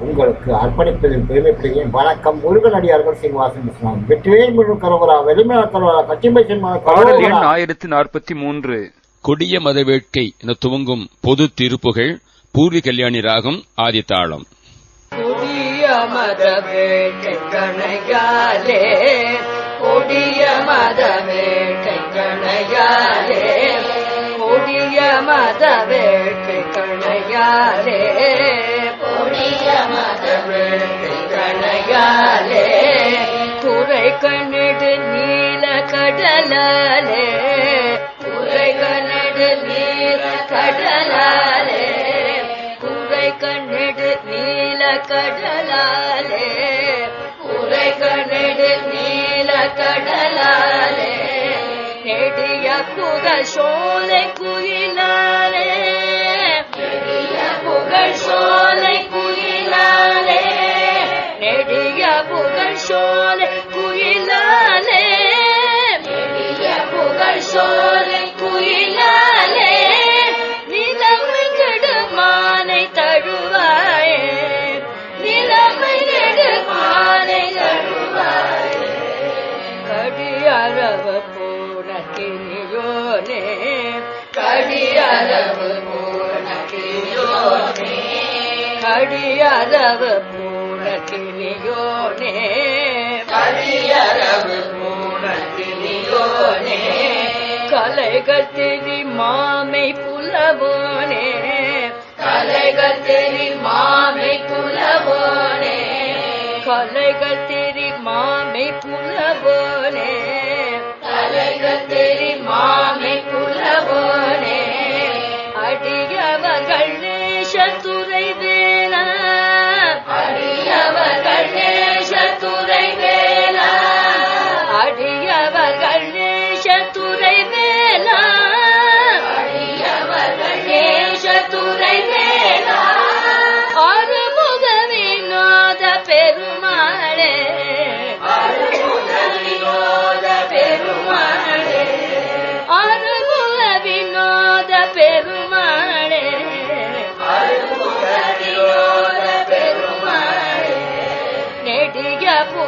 உங்களுக்கு அர்ப்பணிப்பதில் பெருமைப்படுகிறேன் வணக்கம் முருகனடியார்கள் சீனிவாசன் இஸ்லாம் வெற்றிவேல் முழு கரோகரா வெளிமல கரோகரா கச்சிம்பை எண் ஆயிரத்தி நாற்பத்தி மூன்று. கொடிய மத வேட்கை என துவங்கும் பொது திருப்புகழ் பூர்வி கல்யாணி ராகம் ஆதித்தாளம் கொடிய மத கணையாலே கொடிய மத கணையாலே கொடிய மத கணையாலே. கடலாலே. துறை கண்ணிடு நீல கடலாலே. குறை கண்ணெடு நீல கடலாலே. குறை கண்ணெடு நீல கடலாலே. நெடிய புகழ் சோலை குயிலாலே. நெடிய புகழ் சோலை குயிலாலே. நெடிய புகழ் சோலை கிரியோனே கடியளவு போன கிரியோனே கடியளவு போன கிரியோனே கடியளவு போன கிரியோனே கலைகள் தெரி மாமை புலவோனே கலைகள் தெரி மாமை புலவோனே கலைகள் தெரி மாமை புலவோனே Gracias.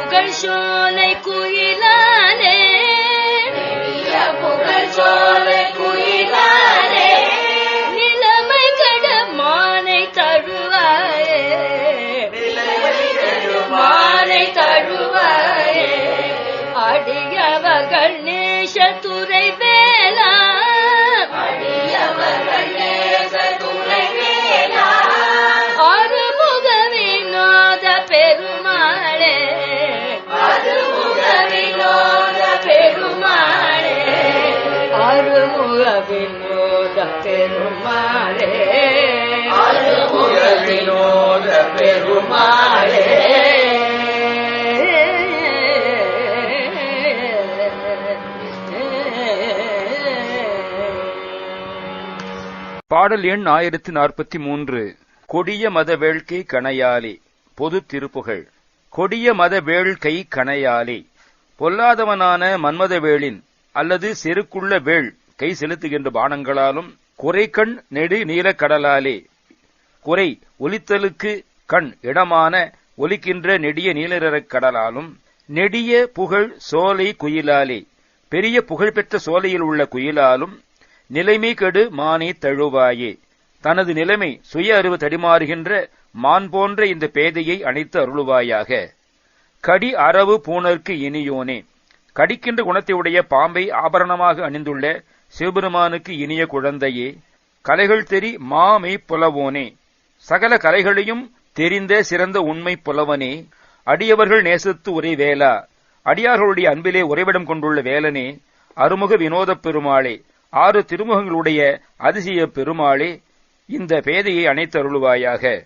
புகழ் சோலை குயிலானே. பெரிய புகழ் சோலை குயிலானே நிலைமை கடமானை தழுவாயே. மானை தழுவாயே. அடியவர்கள் நேஷ துறை வினோத பெருமாளே அறுமுக வினோத பெருமாளே பாடல் எண் ஆயிரத்தி நாற்பத்தி மூன்று. கொடிய மத வேள்கை கணையாலே. பொது திருப்புகழ். கொடிய மத வேள்கை கணையாலே. பொல்லாதவனான மன்மதவேளின் அல்லது செருக்குள்ள வேள் கை செலுத்துகின்ற பானங்களாலும் குறை கண் நெடு நீலக்கடலாலே குறை ஒலித்தலுக்கு கண் இடமான ஒலிக்கின்ற நெடிய நீலரக் கடலாலும் நெடிய புகழ் சோலை குயிலாலே. பெரிய புகழ்பெற்ற சோலையில் உள்ள குயிலாலும் நிலைமை கெடு மானே தழுவாயே. தனது நிலைமை சுய அறிவு தடிமாறுகின்ற மான் போன்ற இந்த பேதையை அணைத்து அருளுவாயாக. கடி அரவு பூணர்க்கு இனியோனே. கடிக்கின்ற குணத்தையுடைய பாம்பை ஆபரணமாக அணிந்துள்ள சிவபெருமானுக்கு இனிய குழந்தையே கலைகள் தெரி மாமை புலவோனே. சகல கலைகளையும் தெரிந்த சிறந்த உண்மை புலவனே. அடியவர்கள் நேசத்து ஒரே வேலா அடியார்களுடைய அன்பிலே உறைவிடம் கொண்டுள்ள வேலனே. அருமுக வினோதப் பெருமாளே ஆறு திருமுகங்களுடைய அதிசய பெருமாளே இந்த பேதையை அணைத்தருளுவாயாக.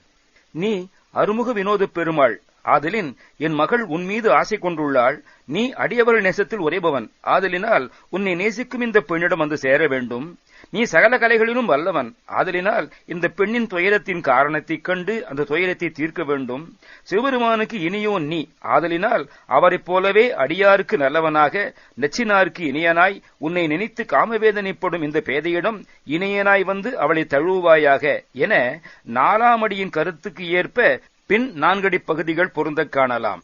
நீ அருமுக வினோதப் பெருமாள் ஆதலின் என் மகள் உன் மீது ஆசை கொண்டுள்ளாள். நீ அடியவர்கள் நேசத்தில் உரைபவன் ஆதலினால் உன்னை நேசிக்கும் இந்த பெண்ணிடம் வந்து சேர வேண்டும். நீ சகல கலைகளிலும் வல்லவன். ஆதலினால் இந்த பெண்ணின் துயரத்தின் காரணத்தைக் கண்டு அந்த துயரத்தை தீர்க்க வேண்டும். சிவபெருமானுக்கு இனியோன் நீ. ஆதலினால் அவரைப் போலவே அடியாருக்கு நல்லவனாக நச்சினாருக்கு இனியனாய் உன்னை நினைத்து காமவேதனைப்படும் இந்த பேதையிடம் இணையனாய் வந்து அவளை தழுவுவாயாக. என நாலாம் அடியின் கருத்துக்கு ஏற்ப பின் நான்கடி பகுதிகள் பொருந்தக் காணலாம்.